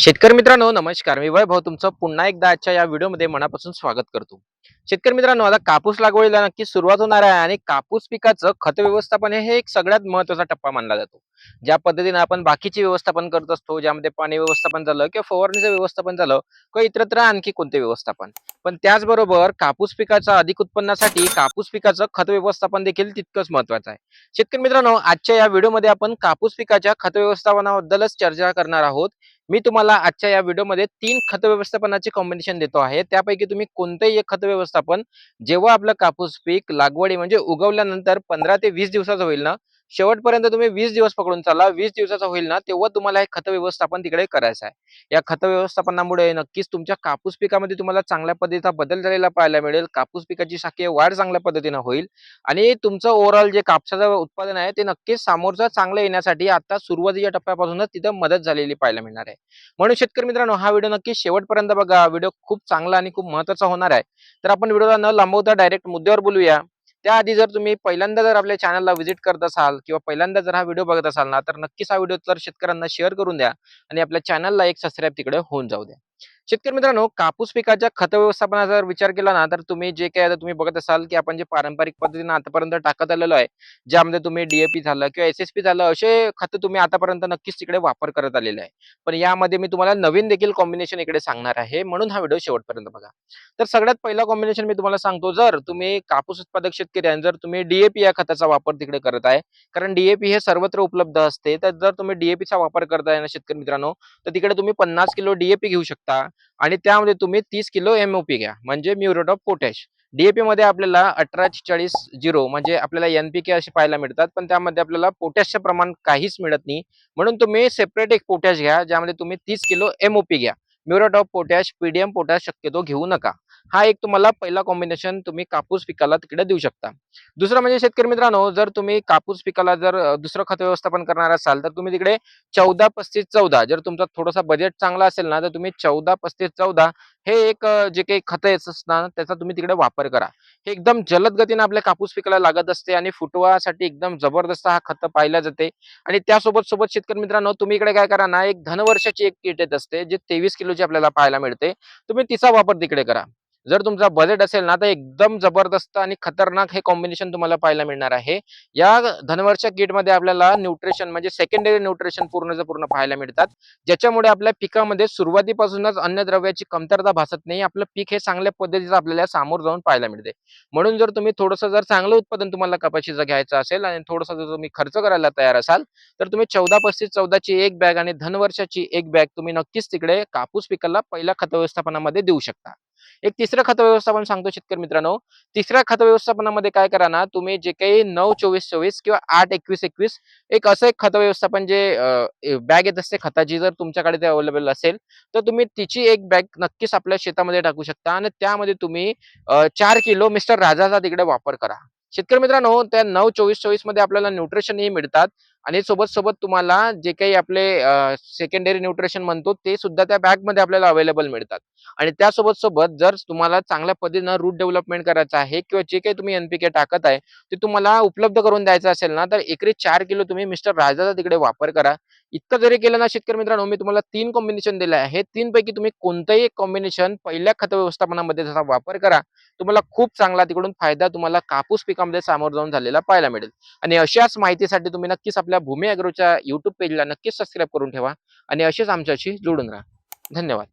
शेतकरी मित्रांनो नमस्कार. मी वैभव तुमचं पुन्हा एकदा आजच्या या व्हिडिओमध्ये मनापासून स्वागत करतो. शेतकरी मित्रांनो आता कापूस लागवडीला नक्की सुरुवात होणार आहे आणि कापूस पिकाचं खत व्यवस्थापन हे एक सगळ्यात महत्त्वाचा टप्पा मानला जातो. ज्या पद्धतीने आपण बाकीचे व्यवस्थापन करत असतो ज्यामध्ये पाणी व्यवस्थापन झालं किंवा फवारणीचं व्यवस्थापन झालं किंवा इतरत्र आणखी कोणते व्यवस्थापन. पण त्याचबरोबर कापूस पिकाच्या अधिक उत्पन्नासाठी कापूस पिकाचं खत व्यवस्थापन देखील तितकंच महत्वाचं आहे. शेतकरी मित्रांनो आजच्या या व्हिडिओमध्ये आपण कापूस पिकाच्या खत व्यवस्थापनाबद्दलच चर्चा करणार आहोत. मी तुम्हाला आजच्या या व्हिडिओमध्ये तीन खत व्यवस्थापनाचे कॉम्बिनेशन देतो आहे. त्यापैकी तुम्ही कोणतेही एक खत व्यवस्थापन जेव्हा आपलं कापूस पीक लागवडी म्हणजे उगवल्यानंतर पंधरा ते वीस दिवसाचं होईल ना शेवटपर्यंत तुम्ही वीस दिवस पकडून चाला वीस दिवसाचा होईल ना तेव्हा तुम्हाला हे खत व्यवस्थापन तिकडे करायचं आहे. या खत व्यवस्थापनामुळे नक्कीच तुमच्या कापूस पिकामध्ये तुम्हाला चांगल्या पद्धतीचा बदल झालेला पाहायला मिळेल. कापूस पिकाची शाकीय वाढ चांगल्या पद्धतीनं होईल. आणि तुमचं ओव्हरऑल जे कापसाचं उत्पादन आहे ते नक्कीच समोरचं चांगलं येण्यासाठी आता सुरुवातीच्या टप्प्यापासूनच तिथं मदत झालेली पाहायला मिळणार आहे. म्हणून शेतकरी मित्रांनो हा व्हिडिओ नक्की शेवटपर्यंत बघा. व्हिडिओ खूप चांगला आणि खूप महत्त्वाचा होणार आहे. तर आपण व्हिडिओला न लांबवता डायरेक्ट मुद्द्यावर बोलूया. त्याआधी जर तुम्ही पहिल्यांदा जर आपल्या चॅनलला व्हिजिट करत असाल किंवा पहिल्यांदा जर हा व्हिडिओ बघत असाल ना तर नक्कीच हा व्हिडिओ तर शेतकऱ्यांना शेअर करून द्या आणि आपल्या चॅनलला एक सबस्क्राईब तिकडे होऊन जाऊ द्या. शेतकरी मित्रांनो कापूस पिकाच्या खत व्यवस्थापनाचा जर विचार केला ना तर तुम्ही जे काही आता तुम्ही बघत असाल की आपण जे पारंपरिक पद्धतीने आतापर्यंत टाकत आलेलो आहे ज्यामध्ये तुम्ही डीएपी झालं किंवा एस एस पी झालं असे खत तुम्ही आतापर्यंत नक्कीच तिकडे वापर करत आलेले आहे. पण यामध्ये मी तुम्हाला नवीन देखील कॉम्बिनेशन इकडे सांगणार आहे म्हणून हा व्हिडिओ शेवटपर्यंत बघा. तर सगळ्यात पहिला कॉम्बिनेशन मी तुम्हाला सांगतो जर तुम्ही कापूस उत्पादक शेतकरी आहे जर तुम्ही डीएपी या खताचा वापर तिकडे करत आहे कारण डीएपी हे सर्वत्र उपलब्ध असते तर जर तुम्ही डीएपीचा वापर करताय ना शेतकरी मित्रांनो तर तिकडे तुम्ही पन्नास किलो डीएपी घेऊ शकता. आणि त्यामध्ये तुम्ही तीस किलो एमओपी घ्या. म्हणजे म्युरेट ऑफ पोटॅश. डीएपी मध्ये आपल्याला अठरा चाळीस झिरो म्हणजे आपल्याला एनपीके असे पाहायला मिळतात पण त्यामध्ये आपल्याला पोटॅशचं प्रमाण काहीच मिळत नाही. म्हणून तुम्ही सेपरेट एक पोटॅश घ्या ज्यामध्ये तुम्ही तीस किलो एमओपी घ्या. Muriate of potash PDM potash शक्यतो घेऊ नका. हा एक तुम्हाला पहिला कॉम्बिनेशन तुम्ही कापूस पिकाला तिकडे देऊ शकता. दुसरं म्हणजे शेतकरी मित्रांनो जर तुम्ही कापूस पिकाला जर दुसरं खत व्यवस्थापन करणार असाल तर तुम्ही तिकडे चौदा पस्तीस चौदा जर तुमचा थोडासा बजेट चांगला असेल ना तर तुम्ही चौदा पस्तीस चौदा हे एक जे काही खत असणार त्याचा तुम्ही तिकडे वापर करा. हे एकदम जलद गतीने आपल्या कापूस पिकाला लागत असते आणि फुटवासाठी एकदम जबरदस्त हा खत पाहिला जाते. आणि त्यासोबत सोबत शेतकरी मित्रांनो तुम्ही इकडे काय करा ना एक धनवर्षाची एक किट येत असते जे तेवीस किलोची आपल्याला पाहायला मिळते. तुम्ही तिचा वापर तिकडे करा. जर तुमचा बजेट असेल ना तर एकदम जबरदस्त आणि खतरनाक हे कॉम्बिनेशन तुम्हाला पाहायला मिळणार आहे. या धनवरच्या किटमध्ये आपल्याला न्यूट्रिशन म्हणजे सेकंडरी न्यूट्रिशन पूर्ण पूर्ण पाहायला मिळतात. ज्याच्यामुळे आपल्या पिकामध्ये सुरुवातीपासूनच अन्नद्रव्याची कमतरता भासत नाही आपलं पीक हे चांगल्या पद्धतीचं आपल्याला सामोर जाऊन पाहायला मिळते. म्हणून जर तुम्ही थोडंसं जर चांगलं उत्पादन तुम्हाला कपाशीचं घ्यायचं असेल आणि थोडंसं जर तुम्ही खर्च करायला तयार असाल तर तुम्ही चौदा पस्तीस चौदाची एक बॅग आणि धनवर्षाची एक बॅग तुम्ही नक्कीच तिकडे कापूस पिकाला पहिल्या खत व्यवस्थापनामध्ये देऊ शकता. एक तिसरं खत व्यवस्थापन सांगतो शेतकरी मित्रांनो. तिसऱ्या खत व्यवस्थापनामध्ये काय करा ना तुम्ही जे काही नऊ चोवीस चोवीस किंवा आठ एकवीस एकवीस एक असं एक खत व्यवस्थापन जे बॅग येत असते खताची जर तुमच्याकडे ते अवेलेबल असेल तर तुम्ही तिची एक बॅग नक्कीच आपल्या शेतामध्ये टाकू शकता आणि त्यामध्ये तुम्ही चार किलो मिस्टर राजाचा तिकडे वापर करा. शेतकरी मित्रांनो त्या नऊ चोवीस चोवीसमध्ये आपल्याला न्यूट्रिशनही मिळतात. आणि सोबत सोबत तुम्हाला जे काही आपले सेकंडरी न्यूट्रिशन म्हणतो ते सुद्धा त्या बॅगमध्ये आपल्याला अवेलेबल मिळतात. आणि त्यासोबत सोबत जर तुम्हाला चांगल्या पद्धतीनं रूट डेव्हलपमेंट करायचं आहे किंवा जे काही तुम्ही एनपीके टाकत आहे ते तुम्हाला उपलब्ध करून द्यायचं असेल ना तर एकरी चार किलो तुम्ही मिस्टर राजाचा तिकडे वापर करा. इतकं जरी केलं ना शेतकरी मित्रांनो मी तुम्हाला तीन कॉम्बिनेशन दिले आहे तीन पैकी तुम्ही कोणतंही कॉम्बिनेशन पहिल्या खत व्यवस्थापनामध्ये जसा वापर करा तुम्हाला खूप चांगला तिकडून फायदा तुम्हाला कापूस पिकामध्ये सामोर जाऊन झालेला पाहायला मिळेल. आणि अशाच माहितीसाठी तुम्ही नक्कीच आपल्या भूमी अॅग्रोच्या यूट्यूब पेजला नक्कीच सबस्क्राईब करून ठेवा आणि असेच आमच्याशी जोडून राहा. धन्यवाद.